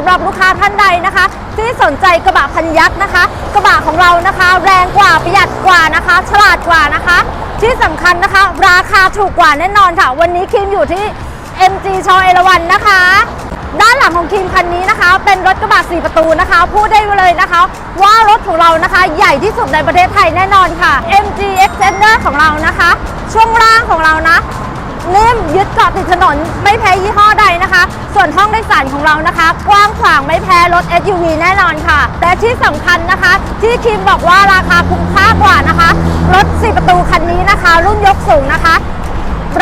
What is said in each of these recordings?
สำหรับลูกค้าท่านใดนะคะ ที่สนใจกระบะพันยักษ์นะคะ กระบะของเรานะคะ แรงกว่าประหยัดกว่านะคะ ฉลาดกว่านะคะ ที่สำคัญนะคะ ราคาถูกกว่าแน่นอนค่ะ วันนี้คิมอยู่ที่ MG ชอเอราวันนะคะ ด้านหลังของคิมคันนี้นะคะ เป็นรถกระบะ4ประตูนะคะ พูดได้เลยนะคะ ว่ารถของเรานะคะ ใหญ่ที่สุดในประเทศไทยแน่นอนค่ะ MG Extender ของเรานะคะ ช่วงล่างของเรานะนิ่มยึดเกาะติดถนนไม่แพ้ยี่ห้อใดนะคะ ส่วนห้องโดยสารของเรานะคะ กว้างขวางไม่แพ้รถ SUV แน่นอนค่ะและที่สำคัญนะคะ ที่คิมบอกว่าราคาคุ้มค่ากว่านะคะ รถ 4 ประตูคันนี้นะคะ รุ่นยกสูงนะคะ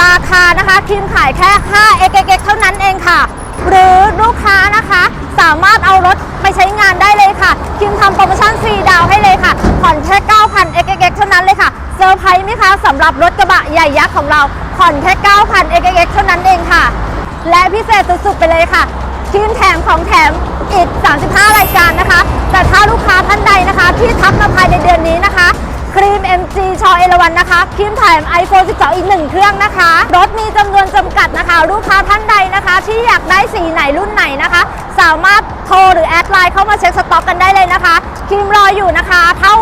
ราคานะคะคิมขายแค่5 x x เท่านั้นเองค่ะ หรือลูกค้านะคะสามารถเอารถไปใช้งานได้เลยค่ะ คิมทำโปรโมชั่น4ดาวให้เลยค่ะ ผ่อนแค่9,000 x x x เท่านั้นเลยค่ะเซอร์ไพรส์ไหมคะสำหรับรถกระบะใหญ่ยักษ์ของเราผ่อนแค่9,000 x x เท่านั้นเองค่ะ และพิเศษสุดๆไปเลยค่ะคิมแถมของแถมอีก 35 รายการนะคะ แต่ถ้าลูกค้าท่านใดนะคะ ที่ทักมาภายในเดือนนี้นะคะ ครีม MG ชอเอราวันนะคะครีมแถม iPhone 12 อีก1เครื่องนะคะ รถมีจำนวนจำกัดนะคะ ลูกค้าท่านใดนะคะ ที่อยากได้สีไหนรุ่นไหนนะคะ สามารถโทรหรือแอดไลน์เข้ามาเช็คสต็อกกันได้เลยนะคะครีมรออยู่นะคะเข้า